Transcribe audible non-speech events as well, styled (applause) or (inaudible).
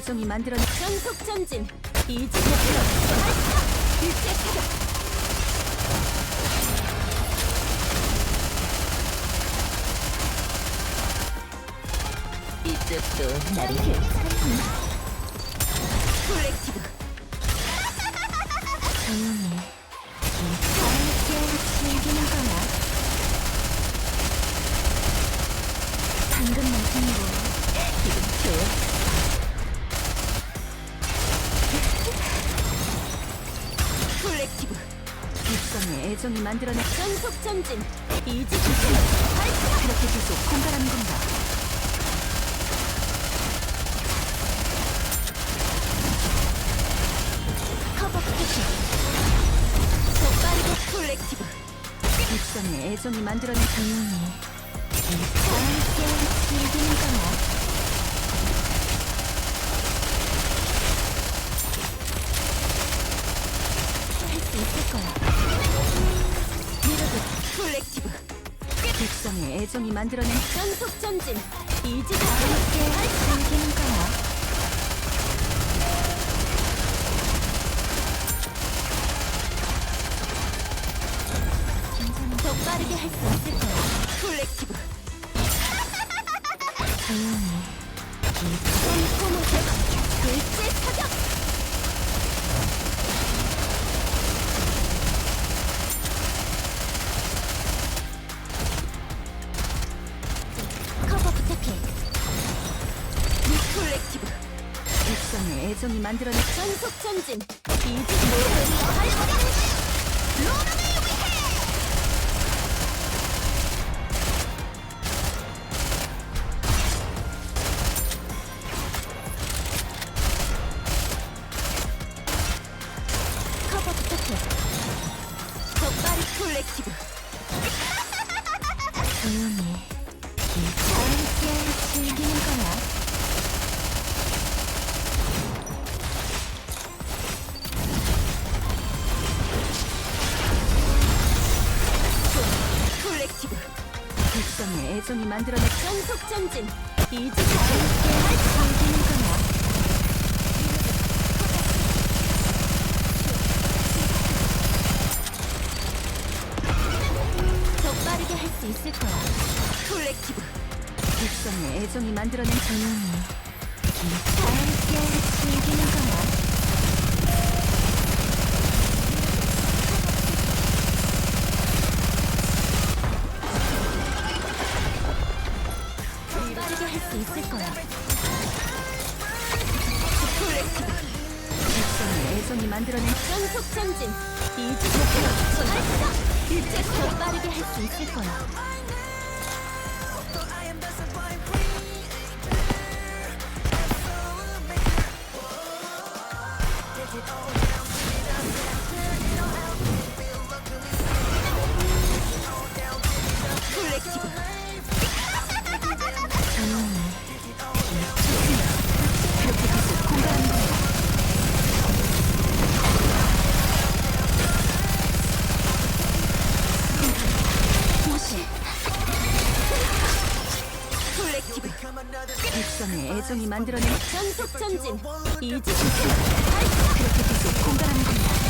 애정이 만들어낸 전속 전진. 이지 목표 발사 일제 사격 이쪽도 나를 괜찮니 콜렉티브. 조용히 함께 즐기는 거야 방금 거. 기분 좋아 콜렉티브. 육성의 애정이 만들어낸 전속 전진. 이지 기술 발사 그렇게 계속 공갈하는 건가 커버 패션 더 빠르게 콜렉티브. 육성의 애정이 만들어낸 조용히 함께 즐기는 거야 수 있을 거야. 미러드 콜렉티브 백성의 애정이 만들어낸 전속 전진 이지가 함께 즐기는 콜렉티브. 육성의 애정이 만들어낸 전속 전진. 이지 모든 발사. 로망을 위해. (laughs) 커버 부탁해. 더 빠른 콜렉티브. (laughs) 조용히. 백성의 애정이 만들어낸 전속 전진 이지 함께 즐기는 거야. 더 빠르게 할 수 있을 거야. 콜렉티브 백성의 애정이 만들어낸 조용히 함께 즐기는 거야. 수 있을 거야. 콜렉티브 백성의 애정이 만들어낸 전속 전진 이지 목표 발사 일제 더 빠르게 할 수 있을 거야. 콜렉티브 백성의 애정이 만들어낸 전속 전진. 이지 발사. 그렇게 계속 공갈하는 겁니다